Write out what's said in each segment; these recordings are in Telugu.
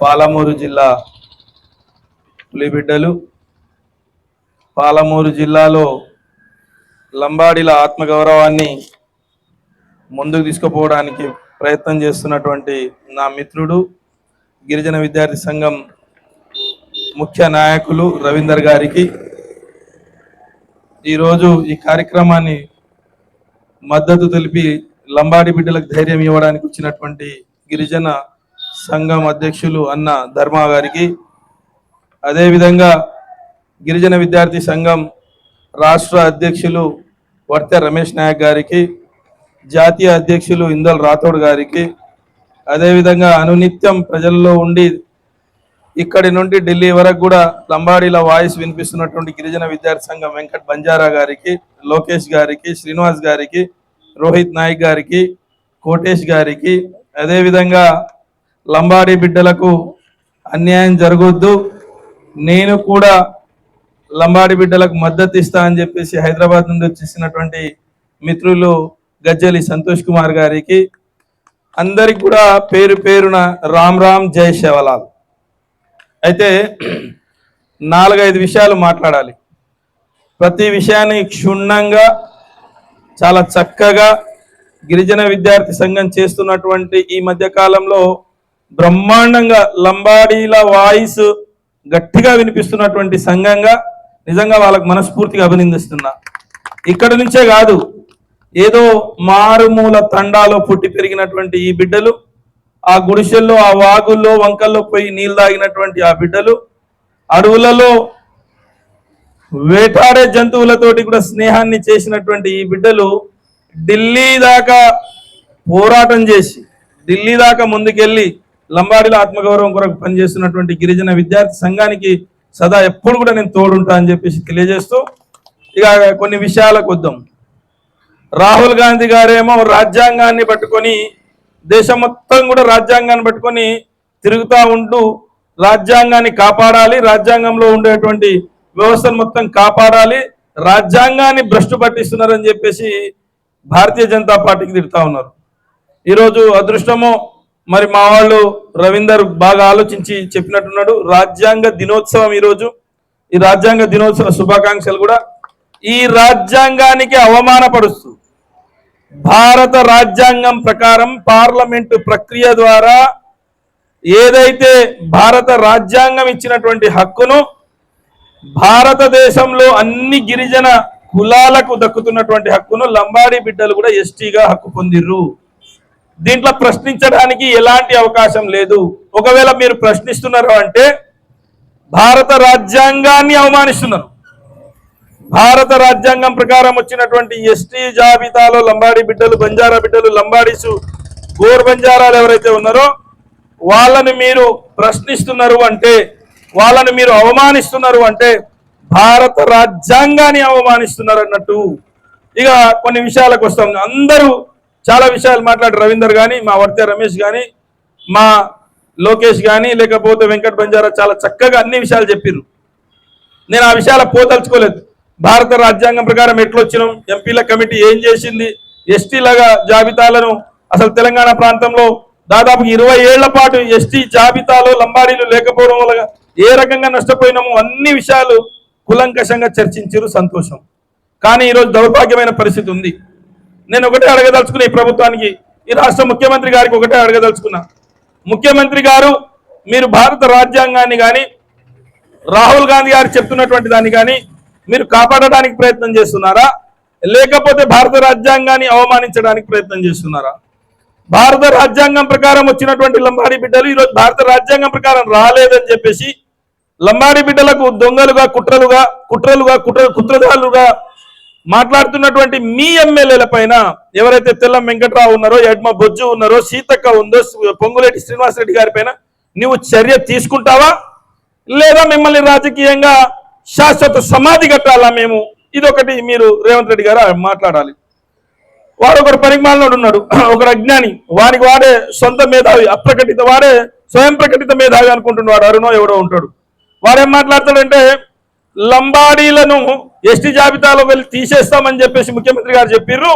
పాలమూరు జిల్లా పులిబిడ్డలు పాలమూరు జిల్లాలో లంబాడీల ఆత్మగౌరవాన్ని ముందుకు తీసుకుపోవడానికి ప్రయత్నం చేస్తున్నటువంటి నా మిత్రుడు గిరిజన విద్యార్థి సంఘం ముఖ్య నాయకులు రవీందర్ గారికి. ఈరోజు ఈ కార్యక్రమాన్ని మద్దతు తెలిపి లంబాడి బిడ్డలకు ధైర్యం ఇవ్వడానికి వచ్చినటువంటి గిరిజన సంఘం అధ్యక్షులు అన్న ధర్మ గారికి. అదేవిధంగా గిరిజన విద్యార్థి సంఘం రాష్ట్ర అధ్యక్షులు వర్తె రమేష్ నాయక్ గారికి జాతీయ అధ్యక్షులు ఇందల్ రాథోడ్ గారికి అదేవిధంగా అనునిత్యం ప్రజల్లో ఉండి ఇక్కడి నుండి ఢిల్లీ వరకు కూడా లంబాడీల వాయిస్ వినిపిస్తున్నటువంటి గిరిజన విద్యార్థి సంఘం వెంకట్ బంజారా గారికి లోకేష్ గారికి శ్రీనివాస్ గారికి రోహిత్ నాయక్ గారికి కోటేష్ గారికి అదేవిధంగా లంబాడీ బిడ్డలకు అన్యాయం జరగొద్దు. నేను కూడా లంబాడి బిడ్డలకు మద్దతు ఇస్తా అని చెప్పేసి హైదరాబాద్ నుండి వచ్చేసినటువంటి మిత్రులు గజ్జలి సంతోష్ కుమార్ గారికి అందరికి కూడా పేరు పేరున రామ్ రామ్ జై శివలాల్. అయితే నాలుగైదు విషయాలు మాట్లాడాలి. ప్రతి విషయాన్ని క్షుణ్ణంగా చాలా చక్కగా గిరిజన విద్యార్థి సంఘం చేస్తున్నటువంటి ఈ మధ్యకాలంలో బ్రహ్మాండంగా లంబాడీల వాయిస్ గట్టిగా వినిపిస్తున్నటువంటి సంఘంగా నిజంగా వాళ్ళకు మనస్ఫూర్తిగా అభినందిస్తున్నా. ఇక్కడ నుంచే కాదు ఏదో మారుమూల తండాలో పుట్టి పెరిగినటువంటి ఈ బిడ్డలు ఆ గుడిసెల్లో ఆ వాగుల్లో వంకల్లో పోయి నీళ్ళు తాగినటువంటి ఆ బిడ్డలు అడవులలో వేటాడే జంతువులతోటి కూడా స్నేహాన్ని చేసినటువంటి ఈ బిడ్డలు ఢిల్లీ దాకా పోరాటం చేసి ఢిల్లీ దాకా ముందుకెళ్ళి లంబాడీల ఆత్మగౌరవం కొరకు పనిచేస్తున్నటువంటి గిరిజన విద్యార్థి సంఘానికి సదా ఎప్పుడు కూడా నేను తోడుంటా అని చెప్పేసి తెలియజేస్తూ ఇక కొన్ని విషయాలకు వద్దాం. రాహుల్ గాంధీ గారేమో రాజ్యాంగాన్ని పట్టుకొని దేశం మొత్తం కూడా రాజ్యాంగాన్ని పట్టుకొని తిరుగుతూ ఉంటూ రాజ్యాంగాన్ని కాపాడాలి రాజ్యాంగంలో ఉండేటువంటి వ్యవస్థను మొత్తం కాపాడాలి రాజ్యాంగాన్ని భ్రష్టు పట్టిస్తున్నారని చెప్పేసి భారతీయ జనతా పార్టీకి తిడుతా ఉన్నారు. ఈరోజు అదృష్టమో మరి మా వాళ్ళు రవీందర్ బాగా ఆలోచించి చెప్పినట్టున్నాడు. రాజ్యాంగ దినోత్సవం ఈరోజు. ఈ రాజ్యాంగ దినోత్సవ శుభాకాంక్షలు కూడా ఈ రాజ్యాంగానికి అవమానపరుస్తూ భారత రాజ్యాంగం ప్రకారం పార్లమెంటు ప్రక్రియ ద్వారా ఏదైతే భారత రాజ్యాంగం ఇచ్చినటువంటి హక్కును భారతదేశంలో అన్ని గిరిజన కులాలకు దక్కుతున్నటువంటి హక్కును లంబాడీ బిడ్డలు కూడా ఎస్టీగా హక్కు పొందిర్రు. దీంట్లో ప్రశ్నించడానికి ఎలాంటి అవకాశం లేదు. ఒకవేళ మీరు ప్రశ్నిస్తున్నారు అంటే భారత రాజ్యాంగాన్ని అవమానిస్తున్నారు. భారత రాజ్యాంగం ప్రకారం వచ్చినటువంటి ఎస్టీ జాబితాలో లంబాడి బిడ్డలు బంజారా బిడ్డలు లంబాడీసు గోర్ బంజారాలు ఎవరైతే ఉన్నారో వాళ్ళని మీరు ప్రశ్నిస్తున్నారు అంటే వాళ్ళని మీరు అవమానిస్తున్నారు అంటే భారత రాజ్యాంగాన్ని అవమానిస్తున్నారు అన్నట్టు. ఇక కొన్ని విషయాలకు వస్తాం. అందరూ చాలా విషయాలు మాట్లాడి రవీందర్ కానీ మా వర్తే రమేష్ కానీ మా లోకేష్ కానీ లేకపోతే వెంకట్ బంజారా చాలా చక్కగా అన్ని విషయాలు చెప్పిర్రు. నేను ఆ విషయాల పోతలుచుకోలేదు. భారత రాజ్యాంగం ప్రకారం ఎట్లొచ్చినాం ఎంపీల కమిటీ ఏం చేసింది ఎస్టీలగా జాబితాలను అసలు తెలంగాణ ప్రాంతంలో దాదాపు ఇరవై ఏళ్ళ పాటు ఎస్టీ జాబితాలో లంబాడీలు లేకపోవడం వల్ల ఏ రకంగా నష్టపోయినామో అన్ని విషయాలు కులంకషంగా చర్చించారు సంతోషం. కానీ ఈరోజు దౌర్భాగ్యమైన పరిస్థితి ఉంది. నేను ఒకటే అడగదలుచుకున్నా ఈ ప్రభుత్వానికి. ఈ రాష్ట్ర ముఖ్యమంత్రి గారికి ఒకటే అడగదలుచుకున్నా. ముఖ్యమంత్రి గారు మీరు భారత రాజ్యాంగాన్ని కానీ రాహుల్ గాంధీ గారు చెప్తున్నటువంటి దాన్ని కానీ మీరు కాపాడడానికి ప్రయత్నం చేస్తున్నారా? లేకపోతే భారత రాజ్యాంగాన్ని అవమానించడానికి ప్రయత్నం చేస్తున్నారా? భారత రాజ్యాంగం ప్రకారం వచ్చినటువంటి లంబాడి బిడ్డలు ఈరోజు భారత రాజ్యాంగం ప్రకారం రాలేదని చెప్పేసి లంబాడి బిడ్డలకు దొంగలుగా కుట్రలుగా కుట్రలుగా కుట్ర కుట్రదారులుగా మాట్లాడుతున్నటువంటి మీ ఎమ్మెల్యేల పైన ఎవరైతే తెల్లం వెంకట్రావు ఉన్నారో ఎడ్మ బొజ్జు ఉన్నారో సీతక్క ఉందో పొంగులేటి శ్రీనివాసరెడ్డి గారి పైన నువ్వు చర్య తీసుకుంటావా? లేదా మిమ్మల్ని రాజకీయంగా శాశ్వత సమాధి కట్టాలా మేము? ఇదొకటి మీరు రేవంత్ రెడ్డి గారు మాట్లాడాలి. వాడు ఒకడు పరిమాణంలో ఉన్నాడు ఒకడు అజ్ఞాని. వానికి వాడే సొంత మేధావి అప్రకటిత వాడే స్వయం ప్రకటిత మేధావి అనుకుంటున్నాడు అరుణో ఎవడో ఉంటాడు. వాడేం మాట్లాడతాడంటే లంబాడీలను ఎస్టీ జాబితాలో వెళ్ళి తీసేస్తామని చెప్పేసి ముఖ్యమంత్రి గారు చెప్పిర్రు.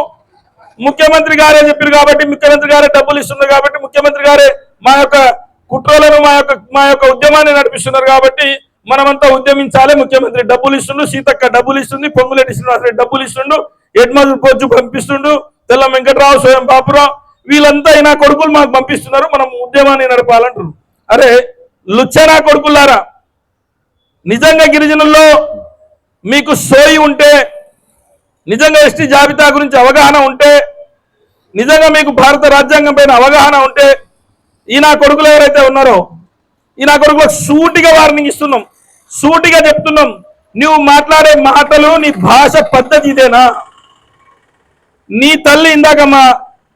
ముఖ్యమంత్రి గారే చెప్పారు కాబట్టి ముఖ్యమంత్రి గారే డబ్బులు ఇస్తున్నారు కాబట్టి ముఖ్యమంత్రి గారే మా యొక్క కుట్రలను మా యొక్క మా యొక్క ఉద్యమాన్ని నడిపిస్తున్నారు కాబట్టి మనమంతా ఉద్యమించాలి. ముఖ్యమంత్రి డబ్బులు ఇస్తుండు సీతక్క డబ్బులు ఇస్తుంది పొంగులేటి శ్రీనివాసరెడ్డి డబ్బులు ఇస్తుండు ఎడ్మల్ పొచ్చు పంపిస్తుండు తెల్ల వెంకట్రావు స్వయం బాపురావు వీళ్ళంతా అయినా కొడుకులు మాకు పంపిస్తున్నారు. మనం ఉద్యమాన్ని నడపాలంటారు అరే లుచ్చనా కొడుకులారా? నిజంగా గిరిజనుల్లో మీకు సోయి ఉంటే నిజంగా ఎస్టీ జాబితా గురించి అవగాహన ఉంటే నిజంగా మీకు భారత రాజ్యాంగం పైన అవగాహన ఉంటే ఈ నా కొడుకులు ఎవరైతే ఉన్నారో ఈ నా కొడుకులకు సూటిగా వార్నింగ్ ఇస్తున్నాం. సూటిగా చెప్తున్నాం. నువ్వు మాట్లాడే మాటలు నీ భాష పద్ధతి ఇదేనా? నీ తల్లి ఇందాక మా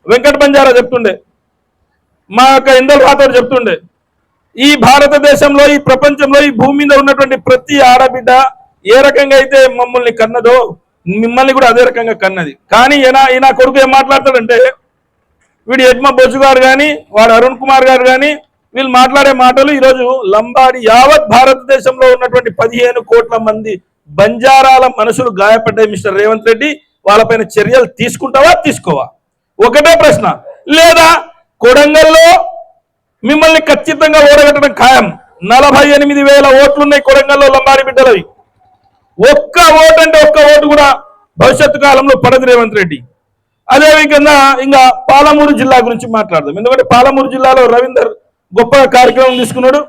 వెంకట బంజారా చెప్తుండే. మా యొక్క ఇందల్ రాథోడ్ చెప్తుండే. ఈ భారతదేశంలో ఈ ప్రపంచంలో ఈ భూమి మీద ఉన్నటువంటి ప్రతి ఆడబిడ్డ ఏ రకంగా అయితే మమ్మల్ని కన్నదో మిమ్మల్ని కూడా అదే రకంగా కన్నది. కానీ ఈయన ఈయన కొడుకు ఏం మాట్లాడతాడంటే వీడు యజ్మ బొజ్జు గారు కానీ వాడు అరుణ్ కుమార్ గారు కానీ వీళ్ళు మాట్లాడే మాటలు ఈరోజు లంబాడి యావత్ భారతదేశంలో ఉన్నటువంటి పదిహేను కోట్ల మంది బంజారాల మనసులు గాయపడ్డాయి మిస్టర్ రేవంత్ రెడ్డి. వాళ్ళపైన చర్యలు తీసుకుంటావా తీసుకోవా? ఒకటే ప్రశ్న. లేదా కొడంగల్లో మిమ్మల్ని ఖచ్చితంగా ఓడగట్టడం ఖాయం. నలభై ఎనిమిది వేల ఓట్లున్నాయి కొడంగల్లో లంబారి బిడ్డలవి. ఒక్క ఓటు అంటే ఒక్క ఓటు కూడా భవిష్యత్తు కాలంలో పడదు రేవంత్ రెడ్డి. అదే విధంగా ఇంకా పాలమూరు జిల్లా గురించి మాట్లాడదాం. ఎందుకంటే పాలమూరు జిల్లాలో రవీందర్ గొప్ప కార్యక్రమం తీసుకున్నాడు.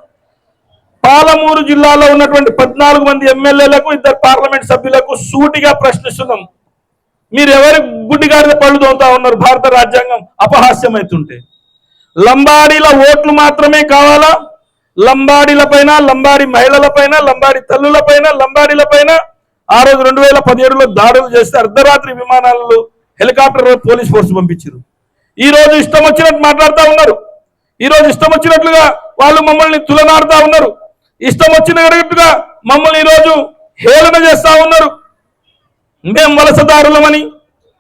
పాలమూరు జిల్లాలో ఉన్నటువంటి పద్నాలుగు మంది ఎమ్మెల్యేలకు ఇద్దరు పార్లమెంట్ సభ్యులకు సూటిగా ప్రశ్నిస్తున్నాం. మీరు ఎవరి గుడ్డిగాడిద పళ్ళు దోతా ఉన్నారు? భారత రాజ్యాంగం అపహాస్యమవుతుంటే లంబాడీల ఓట్లు మాత్రమే కావాలా? లంబాడీల పైన లంబాడి మహిళల పైన లంబాడి తల్లుల పైన లంబాడీల పైన? ఆ రోజు రెండు వేల పదిహేడులో దాడులు చేస్తే అర్ధరాత్రి విమానాలలో హెలికాప్టర్ పోలీస్ ఫోర్స్ పంపించారు. ఈ రోజు ఇష్టం వచ్చినట్టు మాట్లాడుతూ ఉన్నారు. ఈ రోజు ఇష్టం వచ్చినట్లుగా వాళ్ళు మమ్మల్ని తులనాడుతూ ఉన్నారు. ఇష్టం వచ్చినట్టుగా మమ్మల్ని ఈరోజు హేళన చేస్తూ ఉన్నారు. మేము వలసదారులమని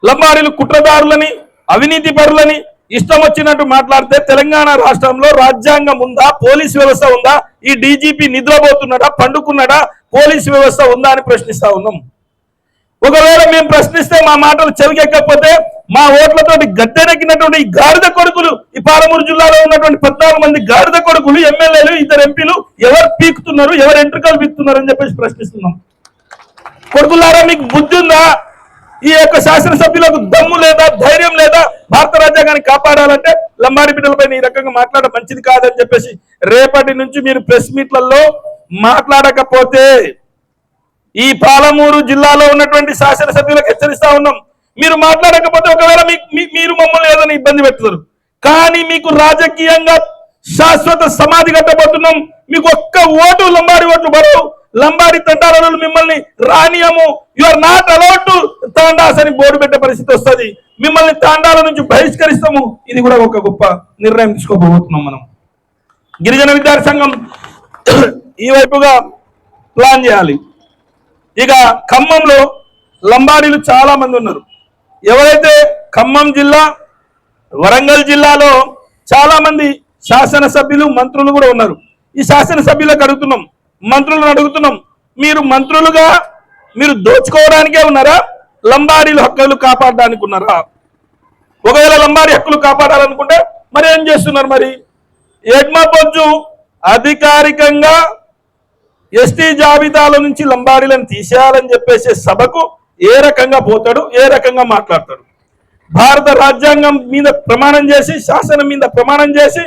లంబాడీలు కుట్రదారులని అవినీతి పరులని ఇష్టం వచ్చినట్టు మాట్లాడితే తెలంగాణ రాష్ట్రంలో రాజ్యాంగం ఉందా పోలీస్ వ్యవస్థ ఉందా ఈ డీజీపీ నిద్రపోతున్నాడా పండుకున్నాడా పోలీస్ వ్యవస్థ ఉందా అని ప్రశ్నిస్తా ఉన్నాం. ఒకవేళ మేము ప్రశ్నిస్తే మా మాటలు చెవికెక్కకపోతే మా ఓట్లతోటి గద్దెనెక్కినటువంటి ఈ గాడిద కొడుకులు ఈ పాలమూరు జిల్లాలో ఉన్నటువంటి పద్నాలుగు మంది గాడిద కొడుకులు ఎమ్మెల్యేలు ఇద్దరు ఎంపీలు ఎవరు పీకుతున్నారు ఎవరు ఎంట్రికలు పీకుతున్నారు అని చెప్పేసి ప్రశ్నిస్తున్నాం. కొడుకులారా మీకు బుద్ధి ఉందా? ఈ యొక్క శాసనసభ్యులకు దమ్ము లేదా ధైర్యం లేదా భారత రాజ్యాంగాన్ని కాపాడాలంటే లంబాడి బిడ్డలపై ఈ రకంగా మాట్లాడడం మంచిది కాదని చెప్పేసి రేపటి నుంచి మీరు ప్రెస్ మీట్లలో మాట్లాడకపోతే ఈ పాలమూరు జిల్లాలో ఉన్నటువంటి శాసనసభ్యులకు హెచ్చరిస్తా ఉన్నాం. మీరు మాట్లాడకపోతే ఒకవేళ మీ- మీరు మమ్మల్ని ఏదైనా ఇబ్బంది పెడతారు కానీ మీకు రాజకీయంగా శాశ్వత సమాధి కట్టబోతున్నాం. మీకు ఒక్క ఓటు లంబాడి ఓట్లు పడవు. లంబాడి తండాలలో మిమ్మల్ని రానియము. You are not allowed to tandas అని బోర్డు పెట్టే పరిస్థితి వస్తుంది. మిమ్మల్ని తాండాల నుంచి బహిష్కరిస్తాము. ఇది కూడా ఒక గొప్ప నిర్ణయం తీసుకోబోతున్నాం మనం. గిరిజన విద్యార్థి సంఘం ఈ వైపుగా ప్లాన్ చేయాలి. ఇక ఖమ్మంలో లంబాడీలు చాలా మంది ఉన్నారు. ఎవరైతే ఖమ్మం జిల్లా వరంగల్ జిల్లాలో చాలా మంది శాసనసభ్యులు మంత్రులు కూడా ఉన్నారు. ఈ శాసనసభ్యులకు అడుగుతున్నాం. మంత్రులను అడుగుతున్నాం. మీరు మంత్రులుగా మీరు దోచుకోవడానికే ఉన్నారా? లంబాడీల హక్కులు కాపాడడానికి ఉన్నారా? ఒకవేళ లంబాడి హక్కులు కాపాడాలనుకుంటే మరి ఏం చేస్తున్నారు మరి? ఎడ్మా బొజ్జు అధికారికంగా ఎస్టీ జాబితాల నుంచి లంబాడీలను తీసేయాలని చెప్పేసి సభకు ఏ రకంగా పోతాడు ఏ రకంగా మాట్లాడతాడు? భారత రాజ్యాంగం మీద ప్రమాణం చేసి శాసనం మీద ప్రమాణం చేసి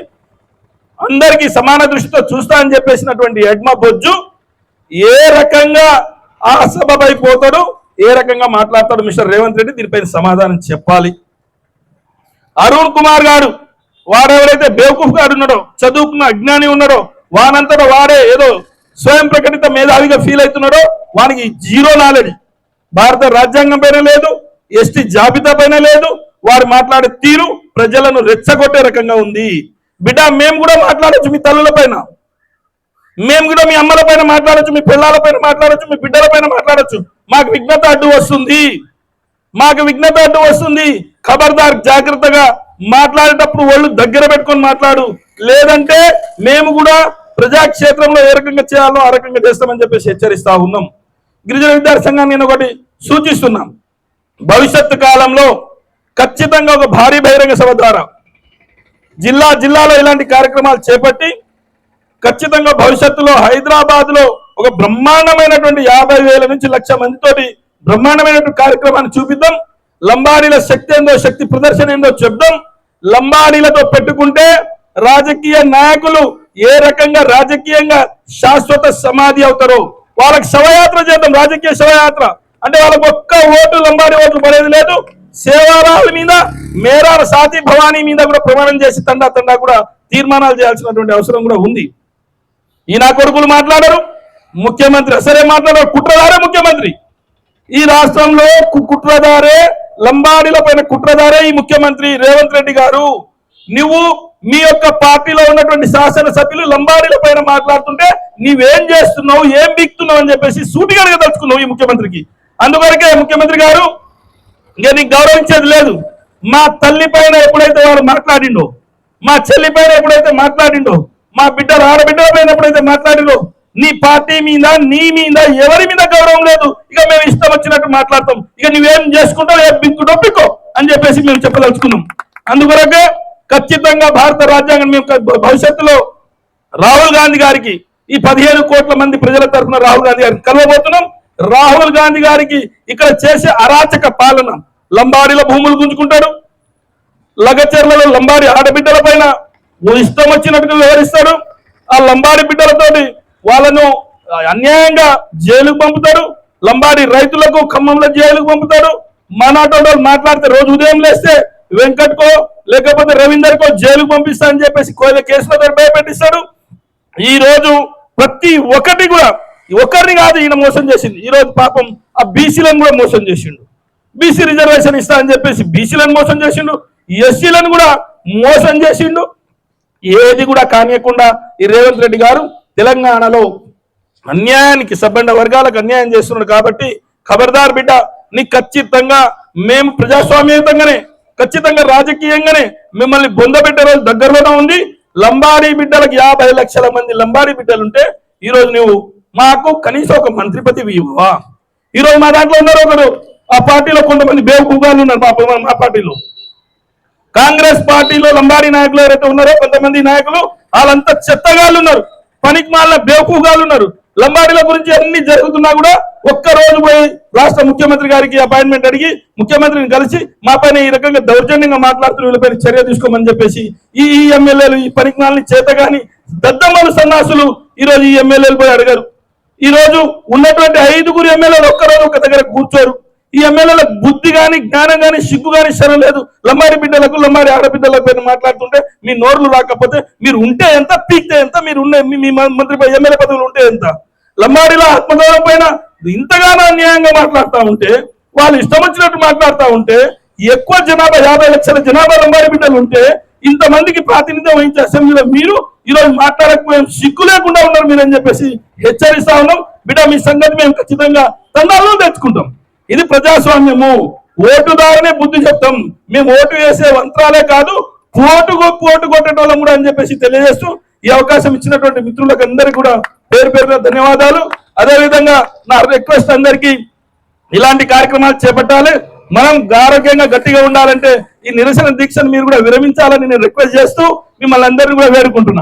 అందరికీ సమాన దృష్టితో చూస్తా అని చెప్పేసినటువంటి యడ్మ బొజ్జు ఏ రకంగా ఆ సభపై ఏ రకంగా మాట్లాడతాడు మిస్టర్ రేవంత్ రెడ్డి దీనిపైన సమాధానం చెప్పాలి. అరుణ్ కుమార్ గారు వాడెవరైతే బేవకూఫ్ గారు ఉన్నాడో చదువుకున్న అజ్ఞాని ఉన్నాడో వానంతటా వాడే ఏదో స్వయం ప్రకటిత మేధావిగా ఫీల్ అవుతున్నాడో వానికి జీరో నాలెడ్జ్ భారత రాజ్యాంగం పైన లేదు ఎస్టీ జాబితా పైన లేదు వారు మాట్లాడే తీరు ప్రజలను రెచ్చగొట్టే రకంగా ఉంది. బిడ్డ మేము కూడా మాట్లాడొచ్చు మీ తల్లుల పైన. మేము కూడా మీ అమ్మల పైన మాట్లాడొచ్చు మీ పిల్లల పైన మాట్లాడొచ్చు మీ బిడ్డల పైన మాట్లాడొచ్చు. మాకు విఘ్నత అడ్డు వస్తుంది. మాకు విఘ్నత అడ్డు వస్తుంది. ఖబర్దార్ జాగ్రత్తగా మాట్లాడేటప్పుడు వాళ్ళు దగ్గర పెట్టుకొని మాట్లాడు. లేదంటే మేము కూడా ప్రజాక్షేత్రంలో ఏ రకంగా చేయాలో ఆ రకంగా చేస్తామని చెప్పేసి హెచ్చరిస్తా ఉన్నాం. గిరిజన విద్యార్థి సంఘాన్ని నేను ఒకటి సూచిస్తున్నాం భవిష్యత్తు కాలంలో ఖచ్చితంగా ఒక భారీ బహిరంగ సభ ద్వారా జిల్లా జిల్లాలో ఇలాంటి కార్యక్రమాలు చేపట్టి ఖచ్చితంగా భవిష్యత్తులో హైదరాబాద్లో ఒక బ్రహ్మాండమైనటువంటి యాభై వేల నుంచి లక్ష మందితోటి బ్రహ్మాండమైనటువంటి కార్యక్రమాన్ని చూపిద్దాం. లంబాడీల శక్తి ఏందో శక్తి ప్రదర్శన ఏందో చెప్దాం. లంబాడీలతో పెట్టుకుంటే రాజకీయ నాయకులు ఏ రకంగా రాజకీయంగా శాశ్వత సమాధి అవుతారో వాళ్ళకి శవయాత్ర చేద్దాం రాజకీయ శవయాత్ర. అంటే వాళ్ళకి ఒక్క ఓటు లంబాడి ఓట్లు పడేది లేదు. సేవారాల మీద మేరాల సాతి భవానీ మీద కూడా ప్రమాణం చేసి తండా తండా కూడా తీర్మానాలు చేయాల్సినటువంటి అవసరం కూడా ఉంది. ఈ నా కొడుకులు మాట్లాడరు ముఖ్యమంత్రి అసలే మాట్లాడారు కుట్రదారే ముఖ్యమంత్రి. ఈ రాష్ట్రంలో కు- కుట్రదారే లంబాడీల పైన కుట్రదారే ఈ ముఖ్యమంత్రి రేవంత్ రెడ్డి గారు. నువ్వు మీ యొక్క పార్టీలో ఉన్నటువంటి శాసనసభ్యులు లంబాడీల పైన మాట్లాడుతుంటే నీవేం చేస్తున్నావు ఏం బిక్తున్నావు అని చెప్పేసి సూటిగా తలుచుకున్నావు ఈ ముఖ్యమంత్రికి. అందువరకే ముఖ్యమంత్రి గారు ఇంకా నీకు గౌరవించేది లేదు. మా తల్లి పైన ఎప్పుడైతే వాడు మాట్లాడిండో మా చెల్లి పైన ఎప్పుడైతే మాట్లాడిండో మా బిడ్డ ఆడబిడ్డల పైన ఎప్పుడైతే మాట్లాడిండో నీ పార్టీ మీద నీ మీద ఎవరి మీద గౌరవం లేదు. ఇక మేము ఇష్టం వచ్చినట్టు మాట్లాడతాం. ఇక నువ్వేం చేసుకుంటావు ఏం బిక్కు పిక్కో అని చెప్పేసి మేము చెప్పదలుచుకున్నాం. అందుకొరకే ఖచ్చితంగా భారత రాజ్యాంగం మేము భవిష్యత్తులో రాహుల్ గాంధీ గారికి ఈ పదిహేను కోట్ల మంది ప్రజల తరఫున రాహుల్ గాంధీ గారిని కలవబోతున్నాం. రాహుల్ గాంధీ గారికి ఇక్కడ చేసే అరాచక పాలన లంబాడీల భూములు గుంజుకుంటాడు. లగచర్లలో లంబాడి ఆడబిడ్డల పైన ఇష్టం వచ్చినట్టుగా వివరిస్తాడు ఆ లంబాడి బిడ్డలతోటి వాళ్ళను అన్యాయంగా జైలుకు పంపుతాడు. లంబాడి రైతులకు ఖమ్మంలో జైలుకు పంపుతాడు. మనాటోడు మాట్లాడితే రోజు ఉదయం లేస్తే వెంకట్కో లేకపోతే రవీందర్కో జైలుకు పంపిస్తా అని చెప్పేసి కోయిల కేసులో భయపెట్టిస్తాడు. ఈ రోజు ప్రతి ఒక్కటి కూడా ఒకరిని కాదు ఈయన మోసం చేసింది. ఈ రోజు పాపం ఆ బీసీలను కూడా మోసం చేసిండు. బీసీ రిజర్వేషన్ ఇస్తా అని చెప్పేసి బీసీలను మోసం చేసిండు ఎస్సీలను కూడా మోసం చేసిండు. ఏది కూడా కానియకుండా ఈ రేవంత్ రెడ్డి గారు తెలంగాణలో అన్యాయానికి సబ్బండ వర్గాలకు అన్యాయం చేస్తున్నాడు కాబట్టి ఖబర్దార్ బిడ్డ నీ ఖచ్చితంగా మేము ప్రజాస్వామ్యయుతంగానే ఖచ్చితంగా రాజకీయంగానే మిమ్మల్ని బొందబెట్టే రోజు దగ్గరలోనే ఉంది. లంబాడీ బిడ్డలకు యాభై లక్షల మంది లంబాడీ బిడ్డలుంటే ఈరోజు నువ్వు మాకు కనీసం ఒక మంత్రి పదవి ఇవ్వవా? ఈరోజు మా దాంట్లో ఉన్నారు ఒకరు ఆ పార్టీలో కొంతమంది బేవకూగాలు ఉన్నారు మా మా పార్టీలో. కాంగ్రెస్ పార్టీలో లంబాడి నాయకులు ఎవరైతే ఉన్నారో కొంతమంది నాయకులు వాళ్ళంతా చెత్తగాళ్ళు ఉన్నారు. పనికి మాలిన బేవకూగాళ్ళు ఉన్నారు. లంబాడీల గురించి అన్ని జరుగుతున్నా కూడా ఒక్క రోజు పోయి రాష్ట్ర ముఖ్యమంత్రి గారికి అపాయింట్మెంట్ అడిగి ముఖ్యమంత్రిని కలిసి మా పైన ఈ రకంగా దౌర్జన్యంగా మాట్లాడుతున్న వీళ్ళపైన చర్య తీసుకోమని చెప్పేసి ఈ ఈ ఎమ్మెల్యేలు ఈ పనికి మాలిన చేత కానీ దద్దమ్మలు సన్నాసులు ఈ రోజు ఈ ఎమ్మెల్యేలు పోయి అడిగారు. ఈ రోజు ఉన్నటువంటి ఐదుగురు ఎమ్మెల్యేలు ఒక్కరోజు ఒక దగ్గర కూర్చోరు. ఈ ఎమ్మెల్యేల బుద్ధి కానీ జ్ఞానం కానీ సిగ్గు గాని శరం లేదు. లమ్మారి బిడ్డలకు లమ్మారి ఆడబిడ్డలకు పైన మాట్లాడుతుంటే మీ నోర్లు రాకపోతే మీరు ఉంటే ఎంత పీక్తే ఎంత మీరు ఉండే మీ- మీ మంత్రి ఎమ్మెల్యే పదవులు ఉంటే ఎంత? లమ్మారిలో ఆత్మగౌరవం పైన ఇంతగానో అన్యాయంగా మాట్లాడుతూ ఉంటే వాళ్ళు ఇష్టం వచ్చినట్టు మాట్లాడుతూ ఉంటే ఎక్కువ జనాభా యాభై లక్షల జనాభా లంబారి బిడ్డలు ఉంటే ఇంతమందికి ప్రాతినిధ్యం వహించే అసెంబ్లీలో మీరు ఈరోజు మాట్లాడకపోయాం సిగ్గు లేకుండా ఉన్నారు మీరు అని చెప్పేసి హెచ్చరిస్తా ఉన్నాం. బిడ్డ మీ సంగతి మేము ఖచ్చితంగా తండాల్లో తెచ్చుకుంటాం. ఇది ప్రజాస్వామ్యము. ఓటుదారనే బుద్ధి చెప్తాం. మేము ఓటు వేసే మంత్రాలే కాదు కోటు కోటు కొట్టడం కూడా అని చెప్పేసి తెలియజేస్తూ ఈ అవకాశం ఇచ్చినటువంటి మిత్రులకు అందరికీ కూడా పేరు పేరున ధన్యవాదాలు. అదేవిధంగా నా రిక్వెస్ట్ అందరికీ ఇలాంటి కార్యక్రమాలు చేపట్టాలి. మనం ఆరోగ్యంగా గట్టిగా ఉండాలంటే ఈ నిరసన దీక్షను మీరు కూడా విరమించాలని నేను రిక్వెస్ట్ చేస్తూ మిమ్మల్ని అందరినీ కూడా వేడుకుంటున్నాను